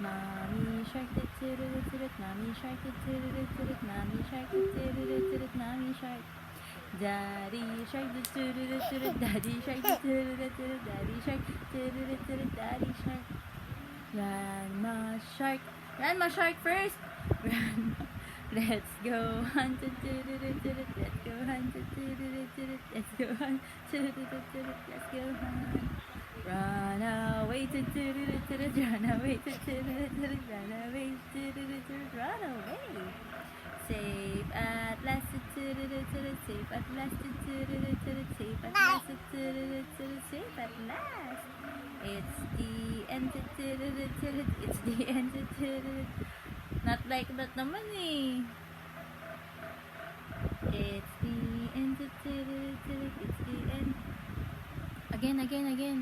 Mommy shark, do do do do do, mommy shark, do do do do do, mommy shark, do do do do do, mommy shark. Daddy shark, do do do do do, daddy shark, do do do do do, daddy shark, do do do do do, daddy shark. Grandma shark, grandma shark first. Grandma. Let's go hunt. Let's go hunt. Let's go hunt. Let's go hunt. Run away, do do do do. Run away. Run away. Run away. Safe at last, do do do do do. Safe at last. Safe at last. Safe at last. It's the end. It's the end. Not like that naman eh. It's the end. It's the end. Again, again, again.